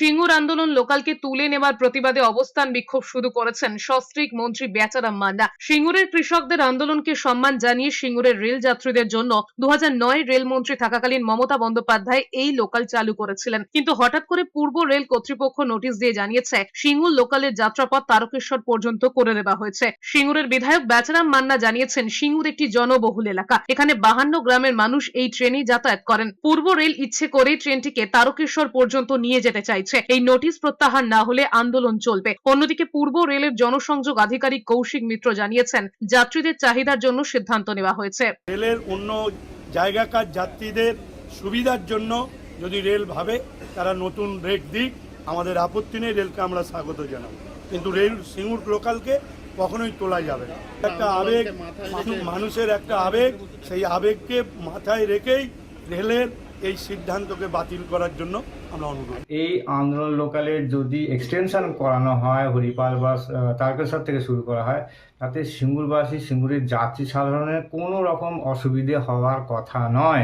সিঙ্গুর আন্দোলন লোকালকে তুলে নেওয়ার প্রতিবাদে অবস্থান বিক্ষোভ শুরু করেছেন সস্ত্রীক মন্ত্রী বেচারাম মান্না। সিঙ্গুরের কৃষকদের আন্দোলনকে সম্মান জানিয়ে সিঙ্গুরের রেল যাত্রীদের জন্য দু রেলমন্ত্রী থাকাকালীন মমতা বন্দ্যোপাধ্যায় এই লোকাল চালু করেছিলেন। কিন্তু হঠাৎ করে পূর্ব রেল কর্তৃপক্ষ নোটিশ দিয়ে জানিয়েছে, সিঙ্গুর লোকালের যাত্রাপথ তারকেশ্বর পর্যন্ত করে দেওয়া হয়েছে। সিঙ্গুরের বিধায়ক বেচারাম মান্না জানিয়েছেন, সিঙ্গুর একটি জনবহুল এলাকা। এখানে বাহান্ন গ্রামের মানুষ এই ট্রেনেই যাতায়াত করেন। পূর্ব রেল ইচ্ছে করেই ট্রেনটিকে তারকেশ্বর পর্যন্ত নিয়ে যেতে চাইছে। এই নোটিশ প্রত্যাহার না হলে আন্দোলন চলবে। অন্যদিকে পূর্ব রেলের জনসংযোগ আধিকারিক কৌশিক মিত্র জানিয়েছেন, যাত্রীদের চাহিদার জন্য সিদ্ধান্ত নেওয়া হয়েছে। রেলের অন্য জায়গাকার যাত্রীদের সুবিধার জন্য যদি রেল ভাবে, তারা নতুন রেট দিক, আমাদের আপত্তি নেই, রেলকে আমরা স্বাগত জানাব। কিন্তু রেল সিঙ্গুর লোকালকে কখনোই তোলা যাবে না। একটা আবেগ, মানুষের একটা আবেগ, সেই আবেগকে মাথায় রেখেই রেলের এই সিদ্ধান্তকে বাতিল করার জন্য আমরা অনুরোধ এই আন্দোলন লোকালে যদি এক্সটেনশন করানো হয়, হরিপাল বাস তারকেশ্বর থেকে শুরু করা হয়, তাতে সিঙ্গুরবাসী, সিঙ্গুরের যাত্রী সাধারণের কোনো রকম অসুবিধে হওয়ার কথা নয়।